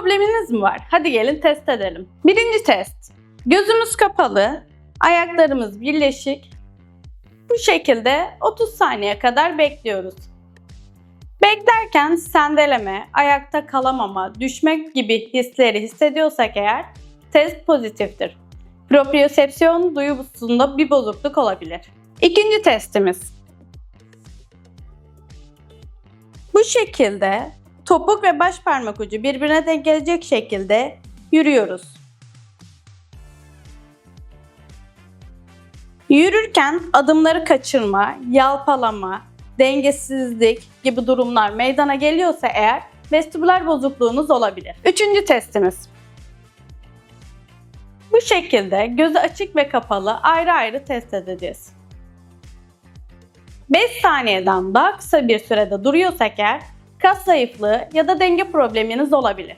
probleminiz mi var? Hadi gelin test edelim. Birinci test. Gözümüz kapalı, ayaklarımız birleşik. Bu şekilde 30 saniye kadar bekliyoruz. Beklerken sendeleme, ayakta kalamama, düşmek gibi hisleri hissediyorsak eğer test pozitiftir. Propriosepsiyon duyusunda bir bozukluk olabilir. İkinci testimiz. Bu şekilde topuk ve baş parmak ucu birbirine denk gelecek şekilde yürüyoruz. Yürürken adımları kaçırma, yalpalama, dengesizlik gibi durumlar meydana geliyorsa eğer vestibüler bozukluğunuz olabilir. Üçüncü testimiz. Bu şekilde gözü açık ve kapalı ayrı ayrı test edeceğiz. 5 saniyeden daha kısa bir sürede duruyorsak eğer kas zayıflığı ya da denge probleminiz olabilir.